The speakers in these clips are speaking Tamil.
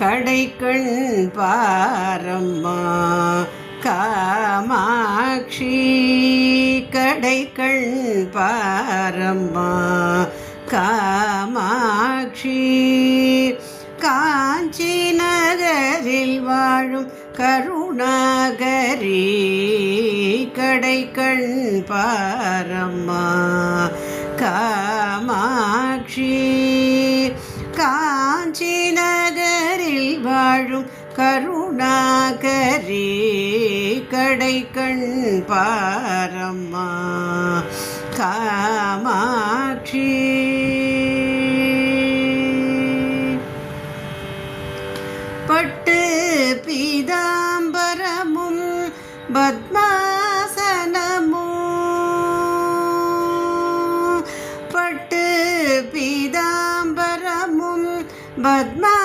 கடை கண் பாரம்மா. காமாட்சி கடை கண் பாரம்மா. காமாட்சி காஞ்சி நகரில் வாழும் கருணாகரி கடை கண் பாரம்மா. காமாட்சி காஞ்சி நகர் கடை கண் பாரம்மா காமாட்சி. பட்டு பீதாம்பரமும் பத்மாசனமும். பட்டு பீதாம்பரமும் பத்மா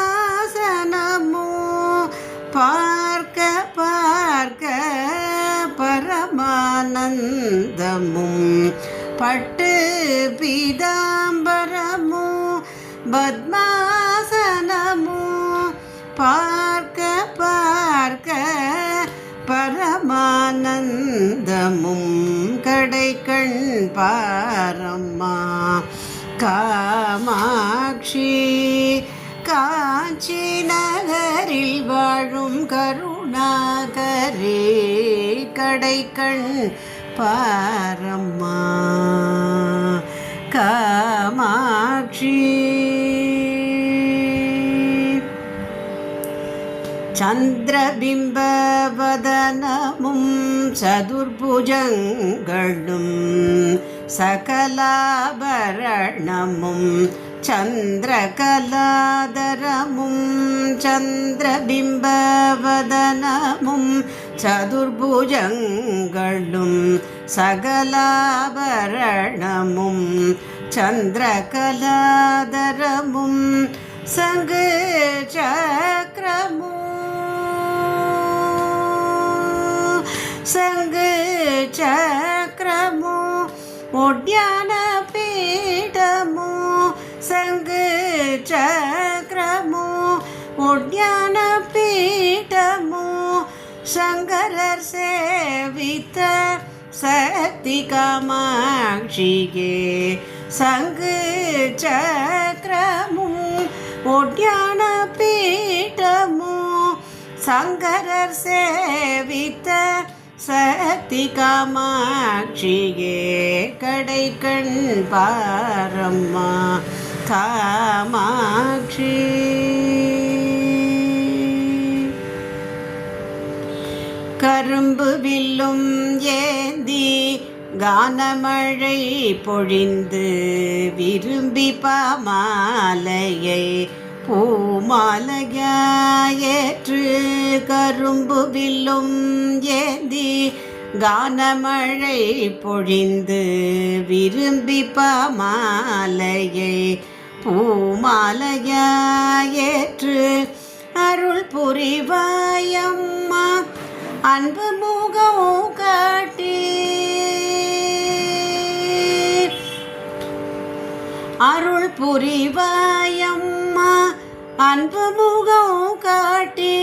பார்க்க பார்க்க பரமானந்தமும். பட்டு பீதாம்பரமும் பத்மாசனமும். பார்க்க பார்க்க பரமானந்தமும். கடைக்கண் பாரம்மா காமாட்சி காஞ்சி நகரில் வாழும் கருணாகரே கடைக்கண் பாரம்மா காமாட்சி. சந்திரபிம்பவதனமும் சதுர்புஜங்களும் சகலாபரணமும் சந்திரகலாதரமும் சந்திரபிம்பவதனமும் சதுர்புஜங்களும் சகலாபரணமும் சந்திரகலாதரமும் சங்கு சக்கரமும் சங்கு சக்கரமோ ஒட்யான பீடமோ சங்கு சக்கரமோ ஒட்யான பீடமோ சங்கரர் சேவித்த சக்தி காமாட்சியே. சங்கு சக்கரமும் ஒட்யான பீடமும் சங்கரர் சேவித்த சக்தி காமாட்சியே கடை கண் பாரம்மா காமாட்சி. கரும்பு வில்லும் ஏந்தி கானமழை பொழிந்து விரும்பி பாமாலையை பூமாலையேற்று கரும்பு வில்லும் ஏந்தி கானமழை பொழிந்து விரும்பி பாமாலையை பூமாலையேற்று அருள் புரிவாயம்மா. அன்பு முகம் காட்டி. அருள் புரிவாயம் அன்பு முகம் காட்டி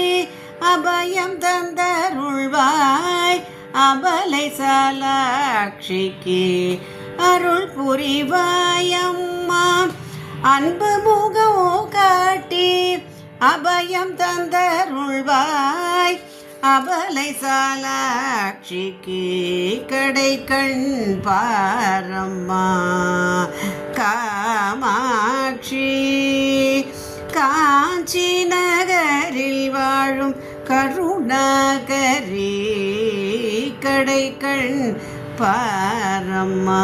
அபயம் தந்தருள்வாய். அபலை சாலாட்சிக்கு அருள் புரிவாயம்மா அன்பு முகம் காட்டி அபயம் தந்தருள்வாய். அபலை சாலாட்சிக்கு கடை கண் பாரம். கருணாகரே கடை கண் பாரம்மா.